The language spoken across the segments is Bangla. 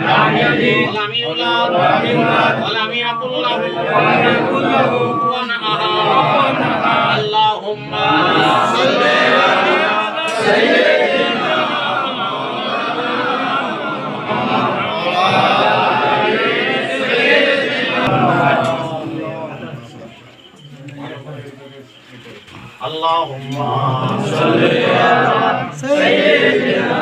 لم يلد ولم يولد ولم ولم يكن له ولم كفوا أحد اللهم صل على سيدنا اللهم صل على سيدنا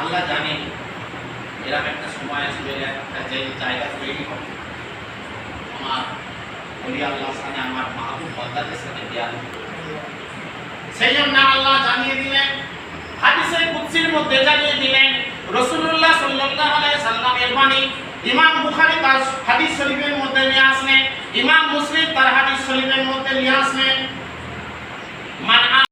আল্লাহ জানে এরকম একটা সময় আসবে একটা জায়গা তৈরি হবে আমার বলি আল্লাহ সামনে আমার মাহবুব বন্দাদের সাথে দেয়া সেই জন্য আল্লাহ জানিয়ে দিলেন হাদিসে কুদসির মধ্যে জানিয়ে দিলেন, রাসূলুল্লাহ সাল্লাল্লাহু আলাইহি সাল্লামের বাণী ইমাম বুখারি তার হাদিস শরীফের মধ্যে নিয়ে আসলেন ইমাম মুসলিম তার